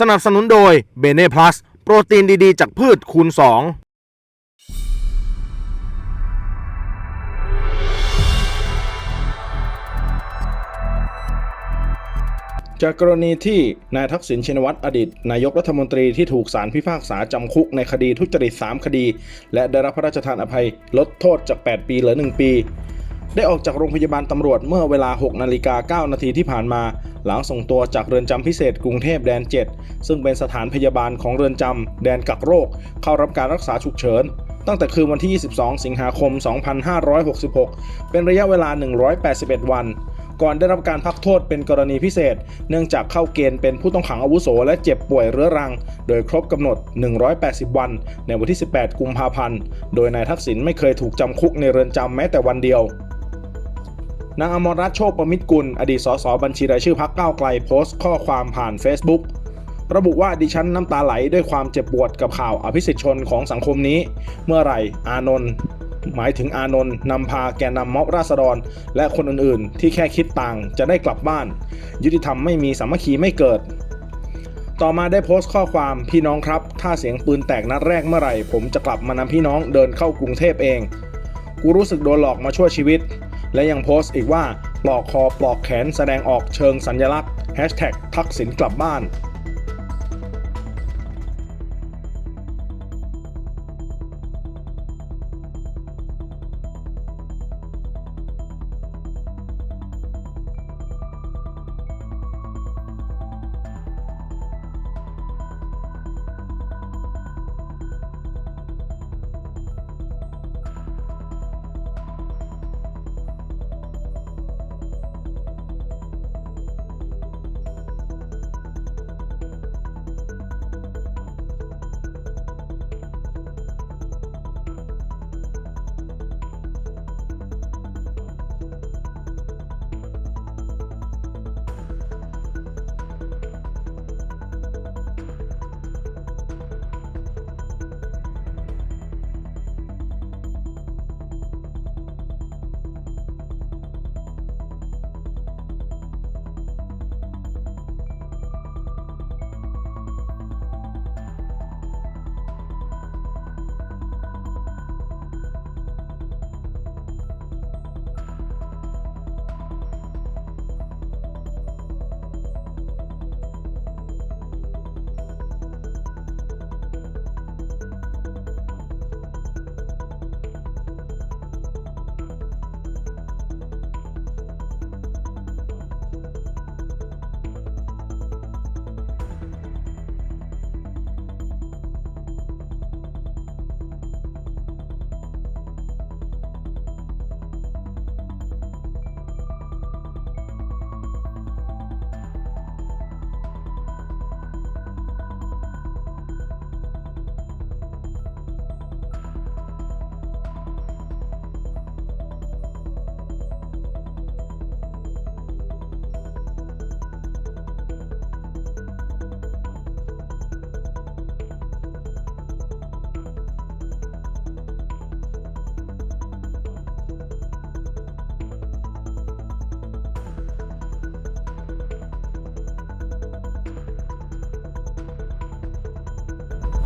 สนับสนุนโดยเบเน่พลัสโปรตีนดีๆ จากพืชคูณ 2จากกรณีที่นายทักษิณชินวัตรอดีตนายกรัฐมนตรีที่ถูกศาลพิพากษาจำคุกในคดีทุจริต 3 คดี และได้รับพระราชทานอภัยลดโทษจาก 8 ปีเหลือ 1 ปี ได้ออกจากโรงพยาบาลตำรวจเมื่อเวลา 6 นาฬิกา 9 นาทีที่ผ่านมาหลังส่งตัวจากเรือนจำพิเศษกรุงเทพแดน 7 ซึ่งเป็นสถานพยาบาลของเรือนจำแดนกักโรค เข้ารับการรักษาฉุกเฉิน ตั้งแต่คืนวันที่ 22 สิงหาคม 2566 เป็นระยะเวลา 181 วัน ก่อนได้รับการพักโทษเป็นกรณีพิเศษ เนื่องจากเข้าเกณฑ์เป็นผู้ต้องขังอาวุโสและเจ็บป่วยเรื้อรัง โดยครบกำหนด 180 วัน ในวันที่ 18 กุมภาพันธ์ โดยนายทักษิณไม่เคยถูกจำคุกในเรือนจำแม้แต่วันเดียว นางอมรรัตน์โชคประมิตรกุล อดีตสสบัญชีรายชื่อพักก้าวไกลโพสต์ข้อความผ่าน Facebook ระบุว่าดิฉันน้ำตาไหลด้วยความเจ็บปวดกับข่าวอภิสิทธิชนของสังคมนี้ เมื่อไหร่อานนท์หมายถึงอานนท์นำพาแกนนำม็อบราษฎร และคนอื่นๆ ที่แค่คิดต่างจะได้กลับบ้าน ยุติธรรมไม่มีสามัคคีไม่เกิด ต่อมาได้โพสต์ข้อความพี่น้องครับ ถ้าเสียงปืนแตกนัดแรกเมื่อไหร่ ผมจะกลับมานำพี่น้องเดินเข้ากรุงเทพเอง กูรู้สึกโดนหลอกมาชั่วชีวิต และยังโพสต์อีกว่าปลอกคอปลอกแขนแสดงออกเชิงสัญลักษณ์ทักษิณกลับบ้าน